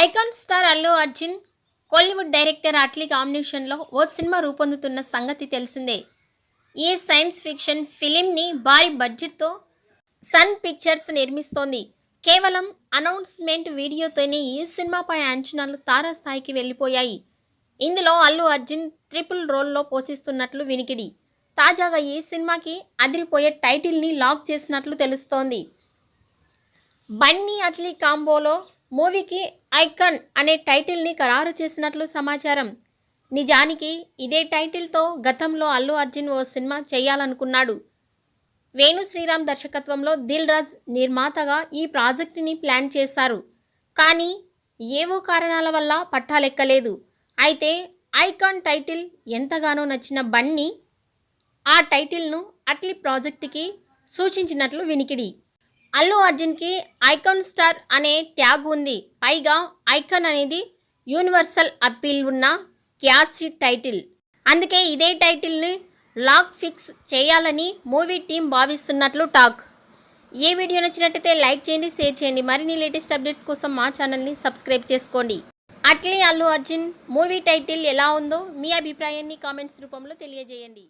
Icon star Allu Arjun Kollywood director Atlee కాంబినేషన్లో ఓ cinema రూపొందుతున్న సంగతి తెలిసిందే. ఈ సైన్స్ ఫిక్షన్ ఫిలింని భారీ బడ్జెట్తో సన్ పిక్చర్స్ నిర్మిస్తోంది. కేవలం అనౌన్స్మెంట్ వీడియోతోనే ఈ సినిమాపై అంచనాలు తారాస్థాయికి వెళ్ళిపోయాయి. ఇందులో అల్లు అర్జున్ ట్రిపుల్ రోల్లో పోషిస్తున్నట్లు వినికిడి. తాజాగా ఈ సినిమాకి అదిరిపోయే టైటిల్ని లాక్ చేసినట్లు తెలుస్తోంది. బన్నీ అట్లీ కాంబోలో మూవీకి ఐకాన్ అనే టైటిల్ని ఖరారు చేసినట్లు సమాచారం. నిజానికి ఇదే టైటిల్తో గతంలో అల్లు అర్జున్ ఓ సినిమా చేయాలనుకున్నాడు. వేణు శ్రీరామ్ దర్శకత్వంలో దిల్ రాజ్ నిర్మాతగా ఈ ప్రాజెక్టుని ప్లాన్ చేశారు. కానీ ఏవో కారణాల వల్ల పట్టాలెక్కలేదు. అయితే ఐకాన్ టైటిల్ ఎంతగానో నచ్చిన బన్నీ ఆ టైటిల్ను అట్లీ ప్రాజెక్టుకి సూచించినట్లు వినికిడి. అల్లు అర్జున్కి ఐకాన్ స్టార్ అనే ట్యాగ్ ఉంది. పైగా ఐకాన్ అనేది యూనివర్సల్ అప్పీల్ ఉన్న క్యాచ్ టైటిల్. అందుకే ఇదే టైటిల్ని లాక్ ఫిక్స్ చేయాలని మూవీ టీం భావిస్తున్నట్లు టాక్. ఏ వీడియో నచ్చినట్టయితే లైక్ చేయండి షేర్ చేయండి. మరిన్ని లేటెస్ట్ అప్డేట్స్ కోసం మా ఛానల్ని సబ్స్క్రైబ్ చేసుకోండి. అట్లీ అల్లు అర్జున్ మూవీ టైటిల్ ఎలా ఉందో మీ అభిప్రాయాన్ని కామెంట్స్ రూపంలో తెలియజేయండి.